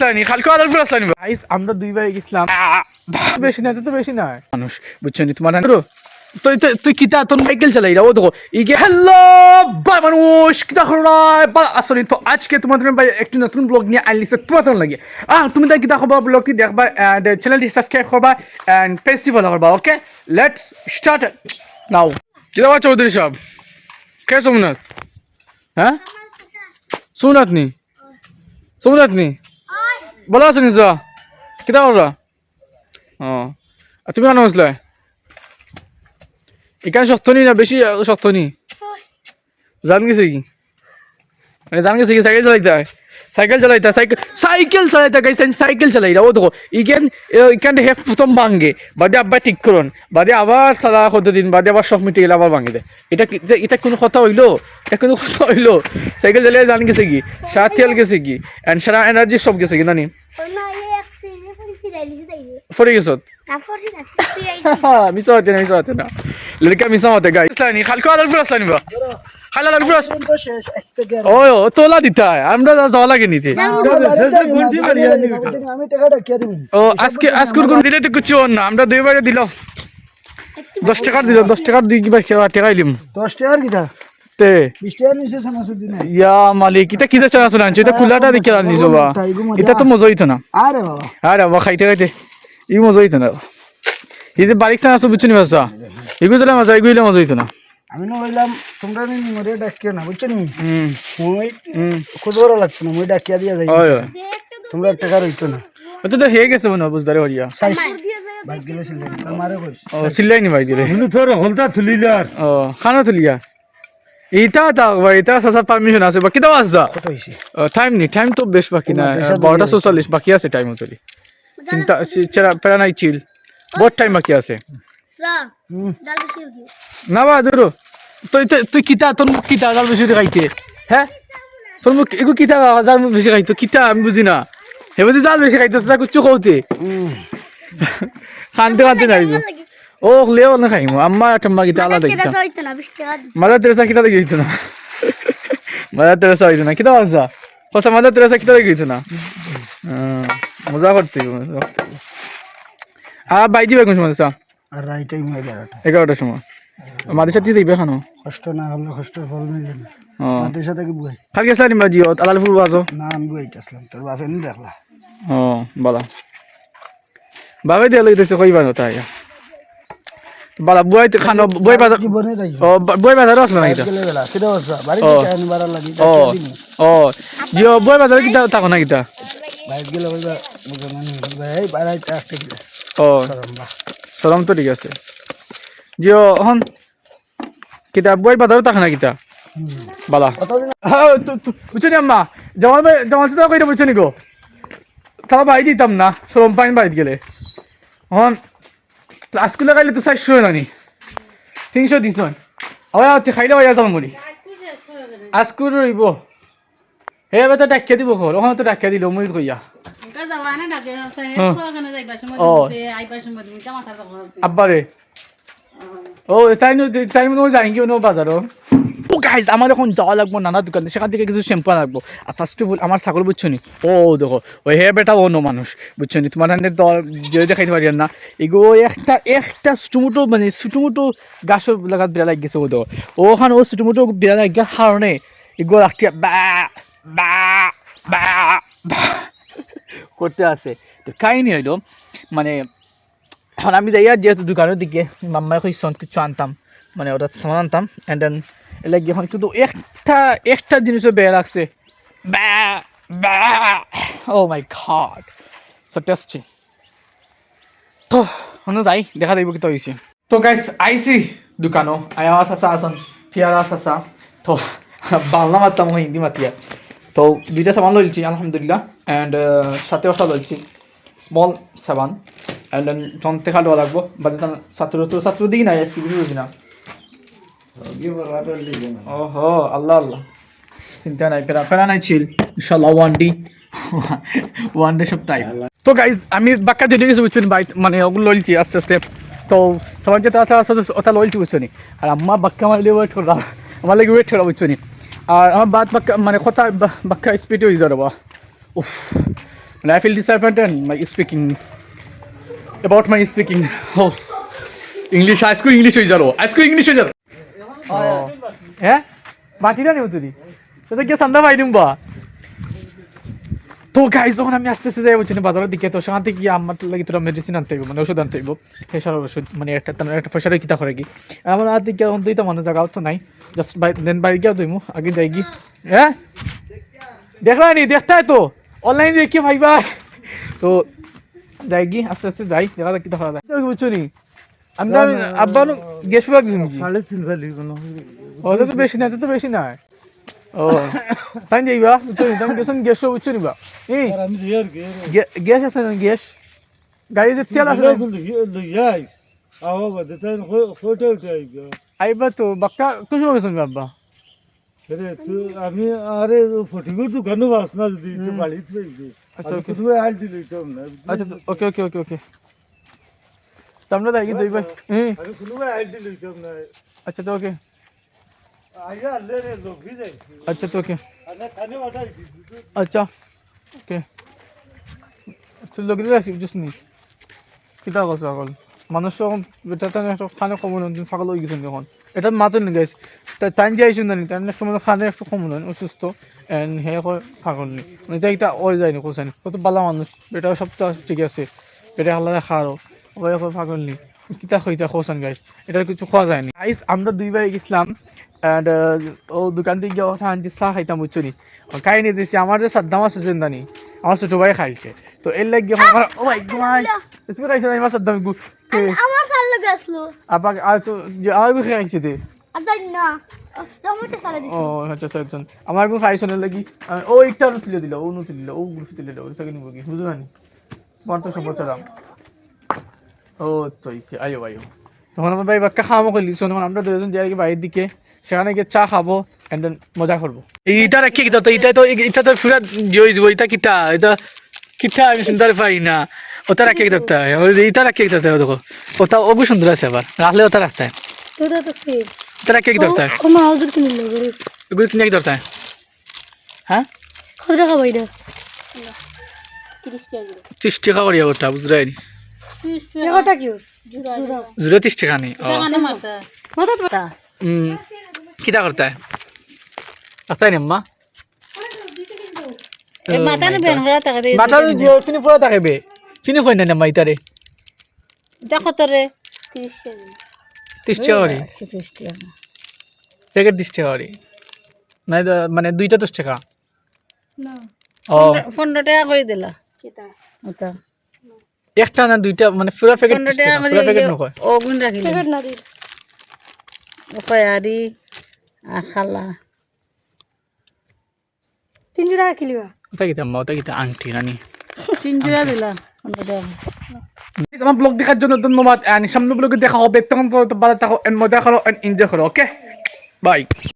আসলানি কালকে আদালপুর আসলানি গাইস আমরা দুই ভাই গেছিলাম বেশি না তো বেশি না মানুষ বুঝছ নি তোমার হান্ড্রো তুই তুই- তুই কিতা তোর সাইকেল চালাই ও দেখো ইগে হ্যালো বাই মানুষ কিতা খবর বা আসলে তো আজকে তোমাদের ভাই একটি নতুন ব্লগ নিয়ে আনলিছে তোমার তোর লাগে আহ তুমি তাই কিতা খবর ব্লগটি দেখবা এন্ড চ্যানেলটি সাবস্ক্রাইব করবা এন্ড পেজটি ফলো করবা ওকে লেটস স্টার্ট নাও কিতা বা চৌধুরী সাহেব কে সোমনাথ হ্যাঁ সোমনাথ নি সোমনাথ নি ভালো আছো নিজ। কিতা কর ও তুমি কেন হয়েছিল এখানে শক্ত নি না বেশি শক্ত নি জান গেছে কি? মানে জান গেছে কি? সাইকেল চালাইতে হয় সাইকেল চালাইতে সাইকেল সাইকেল চালাইতে গাইছে সাইকেল চালাই ও দেখো ইকেন ইকেন হে প্রথম ভাঙ্গে। বাদে আবার ঠিক করুন। বাদে আবার সারা কতদিন বাদে আবার সব মিটে গেলে আবার ভাঙে দেয় এটা এটা- কোনো কথা হইল? এটা কোনো কথা হইল? সাইকেল চালিয়ে জান গেছে কি? সারা তেল গেছে কি? এন্ড সারা এনার্জি সব গেছে কি জানি ফরে গেছত মিশা হতে না মিশা হতে না লড়কা মিশা হতে গাই আসলানি খালকো আদালপুর আসলানি বা? ও ও তোলা দিতে হয় আমরা যাওয়া লাগে নিতে। আমি টাকাটা কে দিব। ও আজকে আজকের কোন দিলে তো কিছু না আমরা দুইবারে দিলাম। দশ টাকার দিলাম দশ টাকার দুই কিবা খেয়া টাকা দিলাম দশ টাকার কিটা? তে। ইয়া মালিক এটা কিতা চানা শোনা আনছো? এটা কুলাটা দেখে আনিছো বা এটা তো মজা হইতো না। আরে বাবা। আরে বাবা খাইতে খাইতে। ই মজা হইতো না। এই যে বারিক চানা নি এগুলো চলে মজা এগুলো মজা হইতো না। আমি না বললাম তোমরা নি মরে ডাকিও না বুঝছ নি? মই খুদরা লাগতো না মই ডাকিয়া দিয়া যাই। তোমরা টাকা রইতো না। ওটা তো হয়ে গেছে মনে বুঝদারে হরিয়া। সাইজ। বাইক গেলে ছিল আমারে কইস। ও সিল্লাই নি ভাই দিলে হলু তোর হলতা তুলিলার ও খানা তুলিয়া ইটা তা ভাই ইটা সাসা পারমিশন আছে বাকি দাও আসা কত হইছে টাইম নি টাইম তো বেশ বাকি না দেশা দুই বারোটা চৌচল্লিশ বাকি আছে টাইম চলি চিন্তা চেরা পেরা নাই চিল বহুত টাইম বাকি আছে। না বা ধরো তুই তুই- কিতা তোর মুখ কিতা জাল বেশি খাইতে হ্যাঁ তোর মুখ এগু কিতা জাল মুখ বেশি খাইতো কিতা আমি বুঝি না। হে বুঝি জাল বেশি খাইতো সেটা কুচ্ছু কৌতে খানতে খানতে নাই ও লেও না খাইমু আম্মা টাম্মা কিতা আলাদা কিতা মাদার তেরেসা কিতা লাগি হইতো না? মাদার তেরেসা হইতো না? কিতা বাজা কসা মাদার তেরেসা কিতা লাগি হইতো না? মজা করতে। আর বাইজি বেগুন সময় সা আর রাইটাই এগারোটার সময়। মাদের সাথে দিবে খানো কষ্ট না হলে কষ্ট ফল মিলে না ও। মাটির সাথে কি বুয়াই খাল গেছিলা নিবা জিও আলালপুর বাজো না আমি বুয়াইতে আসলাম তোর বাপে নি দেখলা। ও বলা বাবে দিয়ে লইতেছে কইবা না তাই। বলা বই খানো বই বাজার কি বনে যাই ও বই বাজার আসলো না বেলা কিটা বসা বাড়ি। থেকে আনি বাড়া লাগি ও ও। জিও বই বাজার কিতা থাকো না কিতা বাইক গেলে বুঝো না নি বলবা এই বাড়াই ও। সরম তো ঠিক আছে। জিও হন কিতা বই বাজার থাকে না কিতা? বালা। কতদিন বুঝছ নি আম্মা? জামাল ভাই জামাল সাথে কইটা বুঝছ নি গো? তাও ভাই দিতাম না সরম পাইন বাইত গেলে। হন স্কুলে খাইলে তো চারশো নানি। তিনশো দিছ আবার তুই খাইলে ভাইয়া যাম বলি। আজকুর রইব হে এবার তো ডাকিয়া দিব ঘর ওখানে তো ডাকিয়া দিল মুই কইয়া। আব্বারে ও তাই তাই নো যাই আমার এখন যাওয়া লাগবো, নানা দোকানে, সেখান থেকে কিছু শ্যাম্পু লাগবো। আর ফার্স্ট অফ অল আমার ছাগল বুঝছ নি? ও দেখো ওই হে বেটা অন্য মানুষ বুঝছ নি? তোমার দল যে দেখাইতে পারি না। এগো একটা একটা ছোটো মানে ছোটো গাছ লাগাত বিড়া লাগি গেছে ও দেখো। ওখানে ও ছোটো বিড়া লাগি গিয়ে কারণে এগো রাখতে বা বা বা করতে আছে। তো কাহিনী হইল মানে এখন আমি যাই যেহেতু দোকানের দিকে, মাম্মাই কইস কিছু আনতাম। মানে ওটা সামান আনতাম অ্যান্ড দেন এলাকি এখন কিন্তু একটা একটা জিনিসও বেয়া লাগছে। Oh my god so tasty তো শুনো যাই, দেখা দিব কি হয়েছে তো গাইস আইসি দোকানো আয়া চাচা আসন। ফিয়ারা চাচা তো বাংলা মারতাম হিন্দি মাতিয়া। তো, দুইটা সামান লইছি আলহামদুলিল্লাহ। অ্যান্ড সাথে ওটা লইছি স্মল সাবান। খাওয়া লাগবো বাদে তার ছাত্র তো ছাত্র দিই না আজকে বুঝি না ওহো আল্লাহ আল্লাহ চিন্তা নাই পেরা পেরা নাই ছিল ইনশাল্লাহ ওয়ান ডি ওয়ান ডে সব টাইম তো গাইজ আমি বাক্কা দিয়ে গেছি বুঝছেন বাইক মানে ওগুলো লইছি আস্তে আস্তে তো সবার যেটা আছে ওটা লইছি বুঝছ আর আমার বাক্কা আমার লিয়ে ওয়েট করা আমার লাগে ওয়েট করা বুঝছ আর আমার বাদ বাক্কা মানে কথা বাক্কা স্পিডে হয়ে যাবে উফ I feel disappointed in my speaking. About my speaking. Oh, English, high school English হয়ে যাব high school English হয়ে যাব। হ্যাঁ? মাটিটা নেব তুই তো গিয়ে সন্ধ্যা পাই দিম বা তো গাইজ যখন আমি আস্তে আস্তে যাই বলছি বাজারের দিকে তো সেখান থেকে আমার লাগে তোরা মেডিসিন আনতে হইব মানে ওষুধ আনতে হইব। প্রেশার ওষুধ মানে একটা তার একটা প্রেশারে কিতা করে কি? আমার আর দিকে এখন দুইটা মানুষ জায়গাও তো নাই। জাস্ট বাই দেন বাড়ি গিয়ে দইমু আগে যাই কি হ্যাঁ? দেখলা নি? দেখতাই তো। অনলাইন দেখি ভাইবা তো যাই কি আস্তে আস্তে যাই দেখা যাক করা যায়। বুঝছ নি? আমি আব্বা গ্যাস দিছি নাকি সাড়ে তিন ফেলি কোনো। ওটা তো বেশি না এটা তো বেশি নাই ও। তাই যাইবা বুঝছ নি? তুমি গেছেন গ্যাস বুঝছ এই আমি রিয়ার গে গ্যাস আছে না গ্যাস? গাড়িতে তেল আছে না? আইবা তো বাক্কা কিছু গেছেন বাবা রে তুই আমি আরে ফটিগুর দোকানও বাস না যদি তুই বাড়িতে পাইবি আচ্ছা, আচ্ছা okay. তুই আইল দিলি তো না আচ্ছা ওকে ওকে ওকে ওকে তোমরা দেখি দুই ভাই হুম আরে কোনো আইল দিলি তো না আচ্ছা তো ওকে আইয়া আলে রে লোক ভি যাই আচ্ছা তো ওকে আরে কানে ওঠাই আচ্ছা ওকে তুই লোক মানুষ যখন এটা খানে কমন হন পাগল হয়ে গেছেন যখন এটা মাতন গাইছে তাই টাইম যে আইসুন জানি তাই একটা মানে খানে একটু কমন হন অসুস্থ এন্ড হে কয় পাগল নি এটা এটা ওই যায়নি কোসানি কত বালা মানুষ এটা সব তো ঠিক আছে। এটা হাল্লা খারো ওই কয় পাগল নি কিতা হইতা খোসান গাইস এটার কিছু খাওয়া যায়নি গাইস আমরা দুই ভাই গেছিলাম অ্যান্ড ও দোকান থেকে গিয়ে ওঠা আনছি চা খাইতাম বুঝছ নি। খাইনি দিয়েছি আমার যে সাদ্দাম আছে জানি আমার ছোট ভাই খাইছে। তো এর লাগে আমার ও ভাই আমার সাদ্দাম আমার সাল লাগে আসলো। আবার আর তো খাইছে আর জানি না। রহমতে ও দিছি আচ্ছা আমার গু খাইছো না লাগি। ও একটা নো দিল ও নো দিল ও গুলো দিল ওই সাকে নিব কি? বুঝো না বর্ত তো সমস্যা দাম ও তো আয়ো আয়ো। তখন আমার ভাই বাক্কা খাওয়া করলি। শোনো আমরা দুজন যাই কি বাইরের দিকে। সেখানে গিয়ে চা খাব এন্ড দেন মজা করব। এইটা রাখি কিতা তো এটা তো এটা তো ফুরা জয় যাব এটা কিতা এটা কিতা আমি চিন্তা পাই না। ওটা রাখি কিতা ওই যে এটা রাখি কিতা দেখো ওটা ওগু সুন্দর আছে আবার। রাখলে ওটা রাখতে হয়। তোরা তো সে ওটা রাখি কি দরকার ও কিনে কি দরকার হ্যাঁ। টাকা বাইরা 30 টাকা ত্রিশ টাকা করিয়া ওটা বুঝলাই টাকাটা কি জুরা জুরা জুড়ে। ত্রিশ টাকা নেই ও। হুম কিতা করতে হয়? রাস্তায় নেম্মা মাথা না করা পুরো থাকবে ফিনি কই না নেম্মা ইতারে দেখো তোরে 30 টাকা করি? 30 টাকা প্যাকেট করি। মানে মানে দুইটা দশ টাকা? না। ও। 15 টাকা করে দিলা। কেটা ওটা। একটা না দুইটা মানে পুরো প্যাকেট 15 ত্রিশ টাকা টাকা পুরো প্যাকেট নকয়? ও গুণ রাখিলে। প্যাকেট না দিল কয়ারি আর খালা। তিনশো টাকা কিলিবা? ওটা কিতা আম্মা ওটা কিতা আংটি নানি? টাকা দিলা। আমার ব্লগ দেখার জন্য ধন্যবাদ সামনে ব্লগে দেখা হবে, তখন পর্যন্ত ভালো থাকো, and মজা করো এন্ড এনজয় করো ওকে বাই